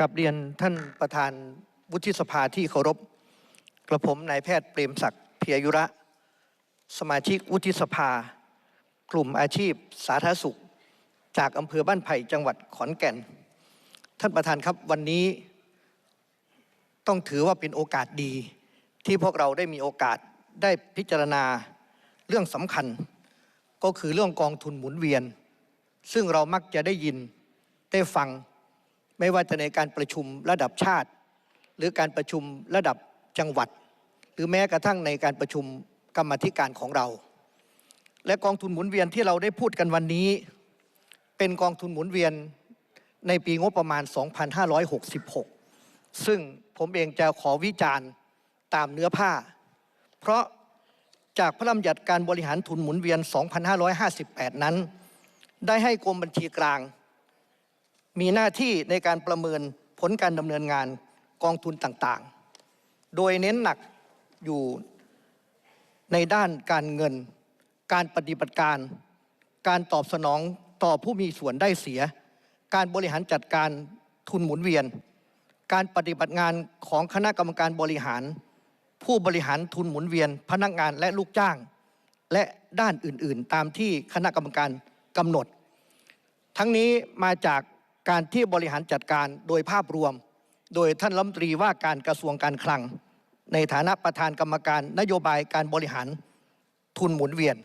กับเรียนท่านประธานวุฒิสภาที่เคารพกระผมนายแพทย์เปรมศักดิ์เพียยุระ สมาชิกวุฒิสภา กลุ่มอาชีพสาธารณสุข จากอำเภอบ้านไผ่จังหวัดขอนแก่น ท่านประธานครับวันนี้ ต้องถือว่าเป็นโอกาสดี ที่พวกเราได้มีโอกาสได้พิจารณาเรื่องสำคัญ ก็คือเรื่องกองทุนหมุนเวียน ซึ่งเรามักจะได้ยินได้ฟัง ไม่ว่าจะในการประชุมระดับชาติ หรือการประชุมระดับจังหวัด หรือแม้กระทั่งในการประชุมกรรมธิการของเรา และกองทุนหมุนเวียนที่เราได้พูดกันวันนี้ เป็นกองทุนหมุนเวียนในปีงบประมาณ 2566 ซึ่งผมเองจะขอวิจารณ์ตามเนื้อผ้า เพราะจากพระราชบัญญัติการบริหารทุนหมุนเวียน 2558 นั้น ได้ให้กรมบัญชีกลาง มีหน้าที่ในการประเมินผลการดำเนินงานกองทุนต่างๆ โดยเน้นหนักอยู่ในด้านการเงิน การปฏิบัติการ การตอบสนองต่อผู้มีส่วนได้เสีย การบริหารจัดการทุนหมุนเวียน การปฏิบัติงานของคณะกรรมการบริหาร ผู้บริหารทุนหมุนเวียน พนักงานและลูกจ้าง และด้านอื่นๆ ตามที่คณะกรรมการกำหนด ทั้งนี้มาจาก การที่บริหารจัดการโดยภาพรวม โดยท่านรัฐมนตรีว่าการกระทรวงการคลัง ในฐานะประธานกรรมการนโยบายการบริหารทุนหมุนเวียน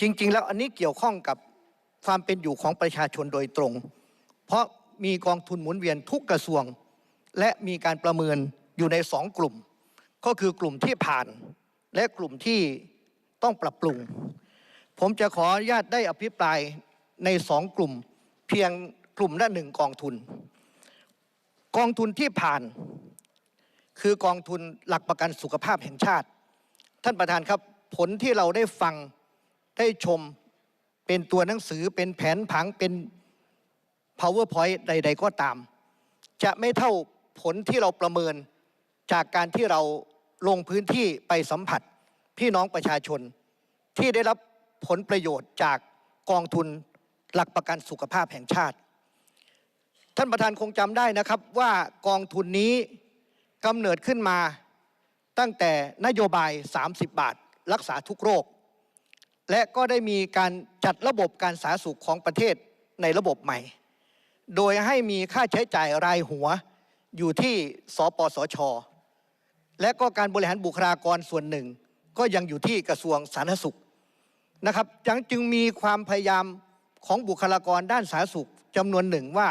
จริง ๆ แล้วอันนี้เกี่ยวข้องกับความเป็นอยู่ของประชาชนโดยตรง เพราะมีกองทุนหมุนเวียนทุกกระทรวง และมีการประเมินอยู่ในสองกลุ่ม ก็คือกลุ่มที่ผ่าน และกลุ่มที่ต้องปรับปรุง ผมจะขออนุญาตได้อภิปรายในสองกลุ่มเพียง กลุ่มละหนึ่งกองทุน กองทุนที่ผ่าน คือกองทุนหลักประกันสุขภาพแห่งชาติ ท่านประธานครับผลที่เราได้ฟังได้ชมเป็นตัวหนังสือเป็นแผนผังเป็น powerpoint ใด ๆ ก็ตาม จะไม่เท่าผลที่เราประเมินจากการที่เราลงพื้นที่ไปสัมผัสพี่น้องประชาชน ที่ได้รับผลประโยชน์จากกองทุนหลักประกันสุขภาพแห่งชาติ ท่านประธานคงจำได้นะครับว่ากองทุนนี้กำเนิดขึ้นมาตั้งแต่นโยบาย 30 บาท รักษาทุกโรค และก็ได้มีการจัดระบบการสาธารณสุขของประเทศในระบบใหม่ โดยให้มีค่าใช้จ่ายรายหัวอยู่ที่สปสช และก็การบริหารบุคลากรส่วนหนึ่ง ก็ยังอยู่ที่กระทรวงสาธารณสุขนะครับยังจึงมีความพยายามของบุคลากรด้านสาธารณสุขจำนวนหนึ่งว่า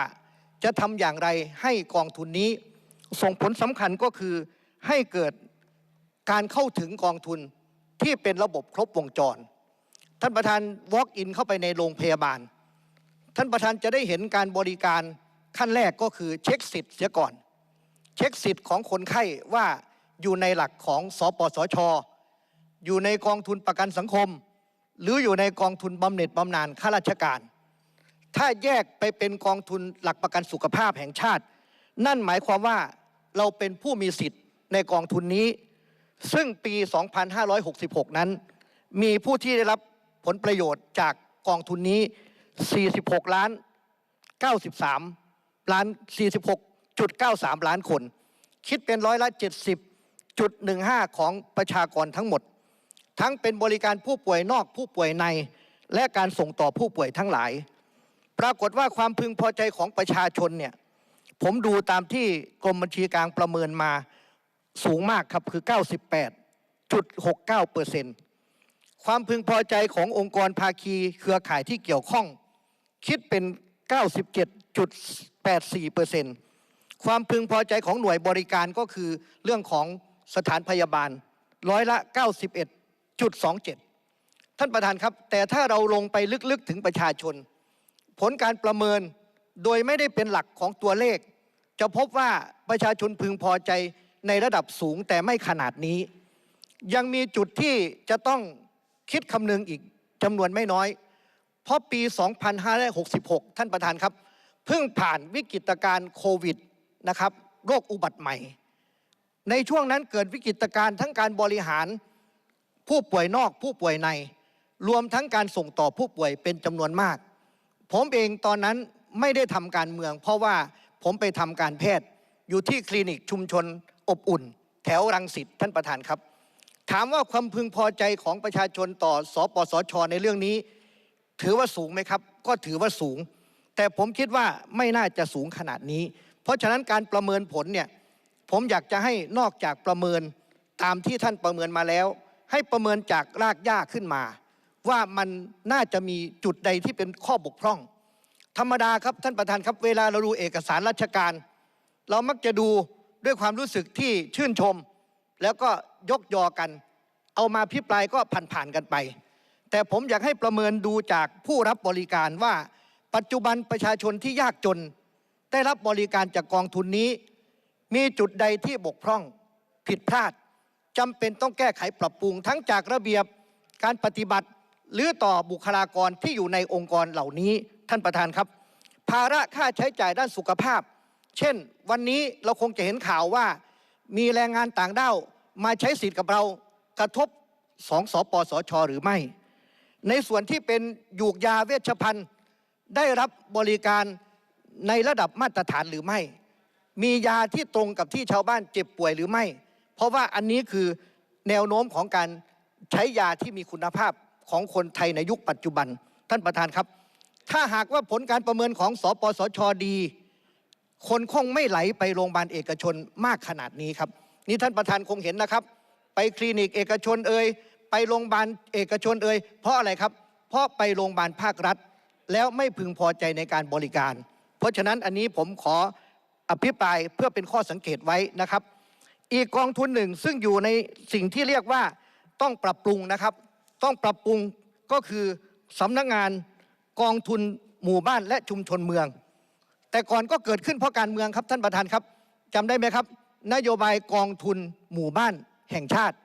จะทำอย่างไรให้กองทุนนี้ ส่งผลสำคัญก็คือให้เกิดการเข้าถึงกองทุนที่เป็นระบบครบวงจร ท่านประธาน walk in เข้าไปในโรงพยาบาล ท่านประธานจะได้เห็นการบริการขั้นแรกก็คือเช็คสิทธิ์เสียก่อน เช็คสิทธิ์ของคนไข้ว่าอยู่ในหลักของสปสช อยู่ในกองทุนประกันสังคม หรืออยู่ในกองทุนบำเหน็จบำนาญข้าราชการ ถ้าแยกไปเป็นกองทุนหลักประกันสุขภาพแห่งชาติ นั่นหมายความว่าเราเป็นผู้มีสิทธิ์ในกองทุนนี้ ซึ่งปี 2566 นั้น มีผู้ที่ได้รับผลประโยชน์จากกองทุนนี้ 46 ล้าน 93 ล้าน 46.93 ล้านคน คิดเป็นร้อยละ 70.15 ของประชากรทั้งหมด ทั้งเป็นบริการผู้ป่วยนอกผู้ป่วยใน และการส่งต่อผู้ป่วยทั้งหลาย ปรากฏว่าความพึงพอใจของประชาชนเนี่ยผมดูตามที่กรมบัญชีกลางประเมินมาสูงมากครับคือ 98.69เปอร์เซ็นต์ความพึงพอใจขององค์กรภาคีเครือข่ายที่เกี่ยวข้อง คิดเป็น 97.84เปอร์เซ็นต์ความพึงพอใจของหน่วยบริการก็คือเรื่องของสถานพยาบาลร้อยละ 91.27 ท่านประธานครับ แต่ถ้าเราลงไปลึกๆถึงประชาชน ผลการประเมินโดยไม่ได้เป็นหลักของตัวเลข จะพบว่าประชาชนพึงพอใจในระดับสูงแต่ไม่ขนาดนี้ ยังมีจุดที่จะต้องคิดคำนึงอีกจำนวนไม่น้อย เพราะปี 2566 ท่านประธานครับ เพิ่งผ่านวิกฤตการณ์โควิดนะครับโรคอุบัติใหม่ ในช่วงนั้นเกิดวิกฤตการณ์ทั้งการบริหารผู้ป่วยนอกผู้ป่วยใน รวมทั้งการส่งต่อผู้ป่วยเป็นจำนวนมาก ผมเองตอนนั้นไม่ได้ทำการเมือง เพราะว่าผมไปทำการแพทย์อยู่ที่คลินิกชุมชนอบอุ่น แถวรังสิตท่านประธานครับ ถามว่าความพึงพอใจของประชาชนต่อสปสชในเรื่องนี้ ถือว่าสูงไหมครับ ก็ถือว่าสูง แต่ผมคิดว่าไม่น่าจะสูงขนาดนี้ เพราะฉะนั้นการประเมินผลเนี่ยผมอยากจะให้นอกจากประเมินตามที่ท่านประเมินมาแล้ว ให้ประเมินจากรากหญ้าขึ้นมา ว่ามันน่าจะมีจุดใดที่เป็นข้อบกพร่อง ธรรมดาครับท่านประธานครับ เวลาเราดูเอกสารราชการ เรามักจะดูด้วยความรู้สึกที่ชื่นชม แล้วก็ยกยอกัน เอามาพิปรายก็ผ่านๆกันไป แต่ผมอยากให้ประเมินดูจากผู้รับบริการว่า ปัจจุบันประชาชนที่ยากจน ได้รับบริการจากกองทุนนี้ มีจุดใดที่บกพร่องผิดพลาดจำเป็นต้องแก้ไขปรับปรุงทั้งจากระเบียบการปฏิบัติ หรือต่อบุคลากรที่อยู่ในองค์กรเหล่านี้ท่านประธานครับ ภาระค่าใช้จ่ายด้านสุขภาพ เช่น วันนี้เราคงจะเห็นข่าวว่า มีแรงงานต่างด้าวมาใช้สิทธิ์กับเรากระทบสองสปสช หรือไม่ ในส่วนที่เป็นยูกยาเวชภัณฑ์ ได้รับบริการในระดับมาตรฐานหรือไม่ มียาที่ตรงกับที่ชาวบ้านเจ็บป่วยหรือไม่ เพราะว่าอันนี้คือแนวโน้มของการใช้ยาที่มีคุณภาพ ของคนไทยในยุคปัจจุบัน ท่านประธานครับ ถ้าหากว่าผลการประเมินของสปสชดี คนคงไม่ไหลไปโรงพยาบาลเอกชนมากขนาดนี้ครับ นี่ท่านประธานคงเห็นนะครับ ไปคลินิกเอกชนเอ่ยไปโรงพยาบาลเอกชนเอ่ยเพราะอะไรครับ เพราะไปโรงพยาบาลภาครัฐ แล้วไม่พึงพอใจในการบริการ เพราะฉะนั้นอันนี้ผมขออภิปรายเพื่อเป็นข้อสังเกตไว้นะครับ อีกกองทุนหนึ่งซึ่งอยู่ในสิ่งที่เรียกว่าต้องปรับปรุงนะครับ ต้องปรับปรุงก็คือสำนักงานกองทุนหมู่บ้านและชุมชนเมือง แต่ก่อนก็เกิดขึ้นเพราะการเมืองครับท่านประธานครับจำได้ไหมครับ นโยบายกองทุนหมู่บ้านแห่งชาติ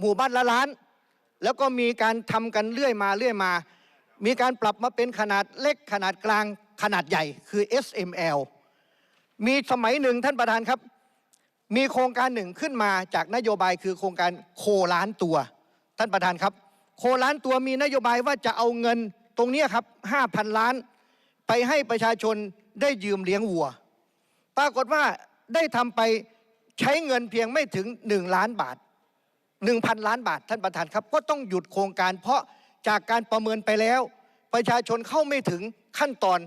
หมู่บ้านละล้าน แล้วก็มีการทำกันเรื่อยมาเรื่อยมา มีการปรับมาเป็นขนาดเล็กขนาดกลางขนาดใหญ่คือ SML มีสมัยหนึ่งท่านประธานครับ มีโครงการหนึ่งขึ้นมาจากนโยบายคือโครงการโคล้านตัว ท่านประธานครับ โคล้านตัวมีนโยบายว่าจะเอาเงินตรงนี้ครับ5,000ล้าน ไปให้ประชาชนได้ยืมเลี้ยงวัว ปรากฏว่าได้ทำไปใช้เงินเพียงไม่ถึง1ล้านบาท1,000ล้านบาทท่านประธานครับ ก็ต้องหยุดโครงการ เพราะจากการประเมินไปแล้ว ประชาชนเข้าไม่ถึงขั้นตอน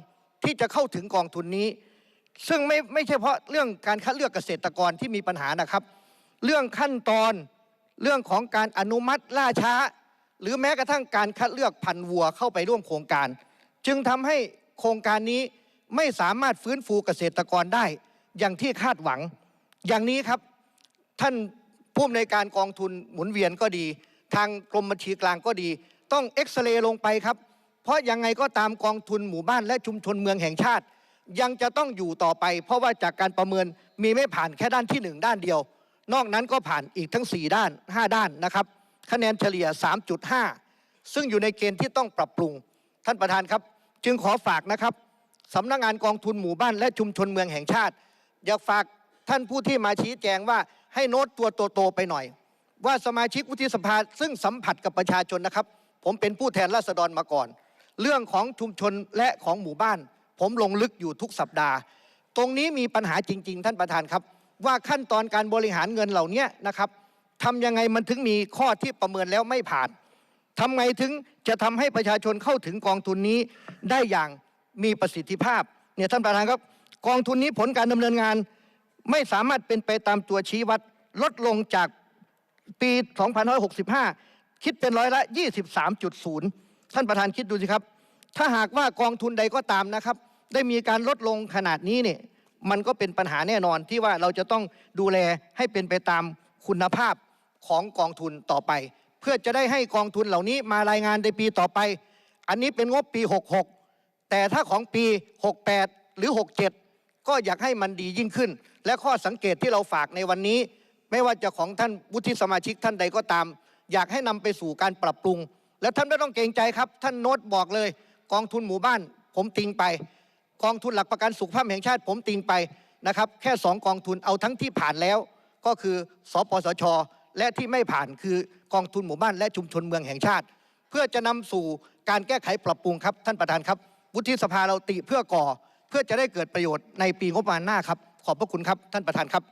ที่จะเข้าถึงกองทุนนี้ ซึ่งไม่ไม่ใช่เพราะเรื่องการคัดเลือกเกษตรกรที่มีปัญหานะครับ เรื่องขั้นตอนเรื่องของการอนุมัติล่าช้า หรือแม้กระทั่งการคัดเลือกพันธุ์วัวเข้าไปร่วมโครงการ จึงทำให้โครงการนี้ไม่สามารถฟื้นฟูเกษตรกรได้ อย่างที่คาดหวัง อย่างนี้ครับท่านผู้อำนวยการกองทุนหมุนเวียนก็ดี ทางกรมบัญชีกลางก็ดี ต้องเอ็กซเรย์ลงไปครับ เพราะยังไงก็ตามกองทุนหมู่บ้านและชุมชนเมืองแห่งชาติ ยังจะต้องอยู่ต่อไป เพราะว่าจากการประเมินมีไม่ผ่านแค่ด้านที่หนึ่งด้านเดียว นอกนั้นก็ผ่านอีกทั้ง 4 ด้าน 5 ด้านนะครับ คะแนนเฉลี่ย 3.5 ซึ่งอยู่ในเกณฑ์ที่ต้องปรับปรุง ท่านประธานครับ จึงขอฝากนะครับสำนักงานกองทุนหมู่บ้านและชุมชนเมืองแห่งชาติ อยากฝากท่านผู้ที่มาชี้แจงว่าให้โน้ตตัวโตๆไปหน่อย ว่าสมาชิกวุฒิสภาซึ่งสัมผัสกับประชาชนนะครับ ผมเป็นผู้แทนราษฎรมาก่อน เรื่องของชุมชนและของหมู่บ้าน ผมลงลึกอยู่ทุกสัปดาห์ ตรงนี้มีปัญหาจริง ๆ ท่านประธานครับ ว่าขั้นตอนการบริหารเงินเหล่านี้นะครับ ทำยังไงมันถึงมีข้อที่ประเมินแล้วไม่ผ่านทำไงถึงจะทำให้ประชาชนเข้าถึงกองทุนนี้ได้อย่างมีประสิทธิภาพเนี่ยท่านประธานครับกองทุนนี้ผลการดำเนินงาน ไม่สามารถเป็นไปตามตัวชี้วัดลดลงจากปี 2565 คิดเป็นร้อยละ 23.0 ท่านประธานคิดดูสิครับ ถ้าหากว่ากองทุนใดก็ตามนะครับ ได้มีการลดลงขนาดนี้เนี่ยมันก็เป็นปัญหาแน่นอนที่ว่าเราจะต้องดูแลให้เป็นไปตามคุณภาพ ของกองทุนต่อไป เพื่อจะได้ให้กองทุนเหล่านี้มารายงานในปีต่อไป อันนี้เป็นงบปี 66 แต่ถ้าของปี 68 หรือ 67 ก็อยากให้มันดียิ่งขึ้น และข้อสังเกตที่เราฝากในวันนี้ ไม่ว่าจะของท่านวุฒิสมาชิกท่านใดก็ตาม อยากให้นำไปสู่การปรับปรุง และท่านไม่ต้องเกรงใจครับ ท่านโน้ตบอกเลย กองทุนหมู่บ้าน ผมติงไป กองทุนหลักประกันสุขภาพแห่งชาติ ผมติงไปนะครับแค่สองกองทุนเอาทั้งที่ผ่านแล้ว ก็คือสปสช และที่ไม่ผ่านคือกองทุนหมู่บ้านและชุมชนเมืองแห่งชาติ เพื่อจะนำสู่การแก้ไขปรับปรุงครับท่านประธานครับ วุฒิสภาเราติเพื่อก่อ เพื่อจะได้เกิดประโยชน์ในปีงบประมาณหน้าครับ ขอบพระคุณครับท่านประธานครับ